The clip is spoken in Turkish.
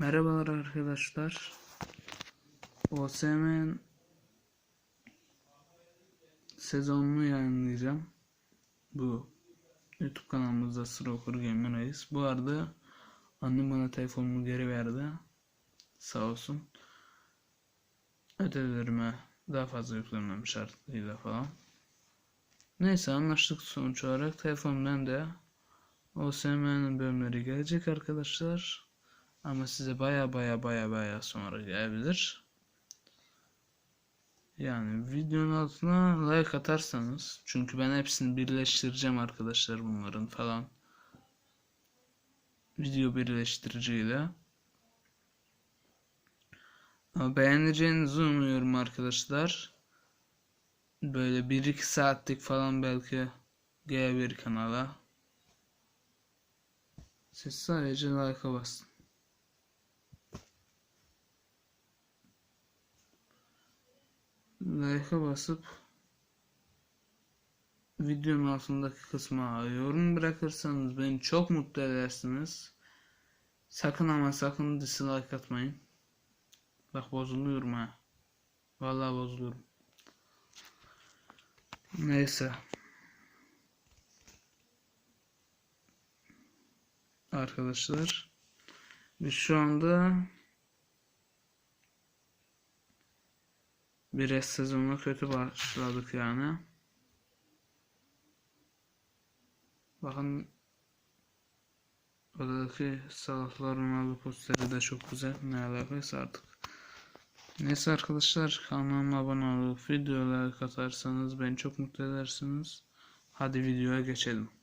Merhabalar arkadaşlar. OSM'nin sezonunu yayınlayacağım. Bu YouTube kanalımızda Sıra Okur Gamer Reis. Bu arada annem bana telefonumu geri verdi. Sağ olsun. Ödevlerime daha fazla yüklemem şartıyla falan. Neyse anlaştık sonuç olarak. Telefonumdan da OSM'nin bölümleri gelecek arkadaşlar. Ama size baya baya baya baya sonra gelebilir. Yani videonun altına like atarsanız çünkü ben hepsini birleştireceğim arkadaşlar bunların falan. Video birleştiriciyle. Ama beğeneceğinizi umuyorum arkadaşlar. Böyle 1-2 saatlik falan belki gelebilir kanala. Siz sadece like'a basın. Like'a basıp videonun altındaki kısma yorum bırakırsanız beni çok mutlu edersiniz. Sakın ama sakın dislike atmayın. Bak bozuluyorum ha. Vallahi bozuluyorum. Neyse. Arkadaşlar biz şu anda bir sezonuna kötü başladık yani. Bakın oradaki salaklar Ronaldo posteri de çok güzel. Ne alakaysa artık. Neyse arkadaşlar kanalıma abone olup videoları katarsanız beni çok mutlu edersiniz. Hadi videoya geçelim.